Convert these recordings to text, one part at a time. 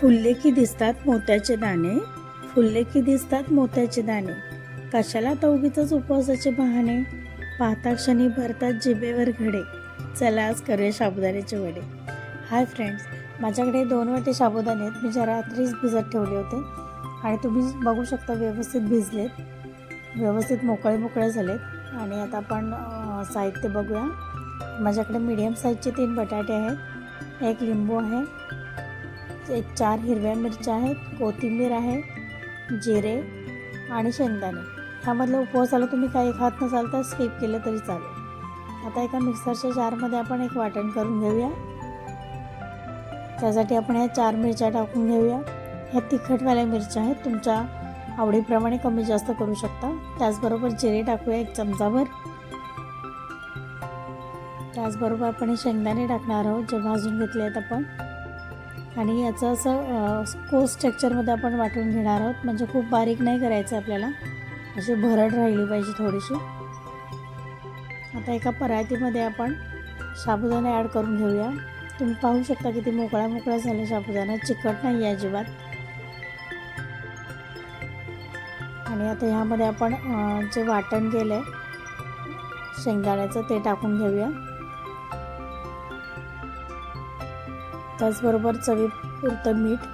फुलले की दिसतात मोत्याचे दाणे. फुलले की दिसतात मोत्याचे दाणे. कशाला तर उगीच उपवासाचे बहाणे? पाहता क्षणी भरतात जिभेवर घडे. चला आज करूया साबुदाण्याचे वडे. हाय फ्रेंड्स माझ्याकडे दोन वाटे साबुदाणे आहेत. मी ज्या रात्रीच भिजत ठेवले होते. आणि तुम्ही बघू शकता व्यवस्थित भिजलेत. व्यवस्थित मोकळे मोकळे झालेत. आणि आता आपण साहित्य बघूया. माझ्याकडे मीडियम साईजचे तीन बटाटे आहेत. एक लिंबू आहे. एक चार हिरव्या मिरच्या आहेत कोथिंबीर आहे जिरे आणि शेंगदाणे. ह्यामधलं उपवासाला तुम्ही काही खात नसाल तर स्किप केलं तरी चालेल. आता एका मिक्सरच्या जारमध्ये आपण एक वाटण करून घेऊया. त्यासाठी आपण ह्या चार मिरच्या टाकून घेऊया. ह्या तिखटवाल्या मिरच्या आहेत तुमच्या आवडीप्रमाणे कमी जास्त करू शकता. त्याचबरोबर जिरे टाकूया एक चमचाभर. त्याचबरोबर आपण हे शेंगदाणे टाकणार आहोत जे भाजून घेतले आहेत आपण. आणि याचं असं कोस स्ट्रक्चरमध्ये आपण वाटून घेणार आहोत. म्हणजे खूप बारीक नाही करायचं आपल्याला. अशी भरड राहिली पाहिजे थोडीशी. आता एका परातीमध्ये आपण साबुदाणा ॲड करून घेऊया. तुम्ही पाहू शकता किती मोकळा मोकळा झाला साबुदाणा. चिकट नाही आहे अजिबात. आणि आता ह्यामध्ये आपण जे वाटण केलं आहे शेंगदाण्याचं ते टाकून घेऊया. त्याचबरोबर चवीपुरतं मीठ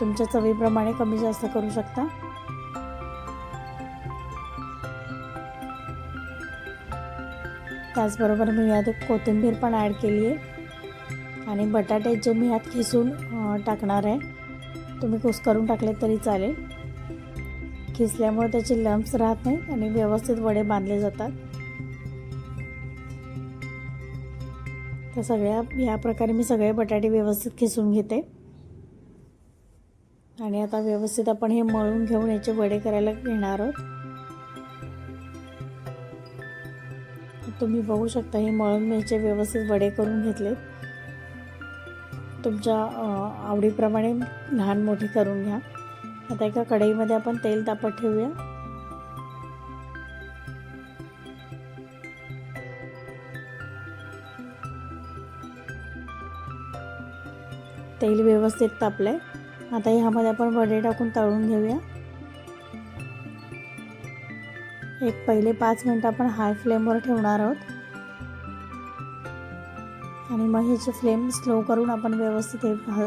तुमच्या चवीप्रमाणे कमी जास्त करू शकता. त्याचबरोबर मी यात कोथिंबीर पण ॲड केली आहे. आणि बटाटे जे मी यात खिसून टाकणार आहे तुम्ही कुस करून टाकले तरी चालेल. खिसल्यामुळे त्याचे लम्प्स राहत नाही आणि व्यवस्थित वडे बांधले जातात. तर सगळ्या या प्रकारे मी सगळे बटाटे व्यवस्थित खिसून घेते. आणि आता व्यवस्थित आपण हे मळून घेऊन याचे वडे करायला घेणार आहोत. तुम्ही बघू शकता हे मळून मी याचे व्यवस्थित वडे करून घेतले. तुमच्या आवडीप्रमाणे लहान मोठे करून घ्या. आता एका कढईमध्ये आपण तेल तापत ठेवूया. तेल व्यवस्थित तापलंय. आता ह्यामध्ये आपण वडे टाकून तळून घेऊया. एक पहिले पाच मिनटं आपण हाय फ्लेमवर ठेवणार आहोत. आणि मग ह्याची फ्लेम स्लो करून आपण व्यवस्थित हे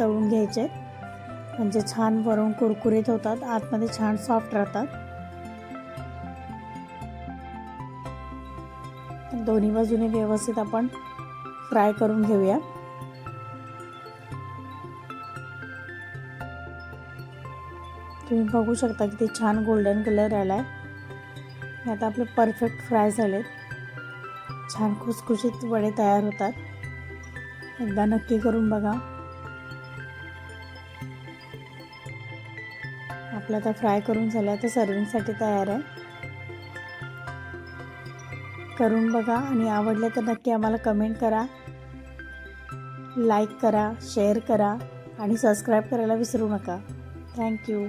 तळून घ्यायचे. म्हणजे छान वरून कुरकुरीत होतात. आतमध्ये छान सॉफ्ट राहतात. दोन्ही बाजूने व्यवस्थित आपण फ्राय करून घेऊया. तुम्ही बघू शकता किती छान गोल्डन कलर आला आहे आता आपले परफेक्ट फ्राय झालेत. छान खुसखुशीत वडे तयार होतात. एकदा नक्की करून बघा. आपलं आता फ्राय करून झालं आता सर्विंगसाठी तयार आहे. करून बघा. आणि आवडले तर नक्की आम्हाला कमेंट करा. लाईक करा शेअर करा. आणि सबस्क्राईब करायला विसरू नका. थँक्यू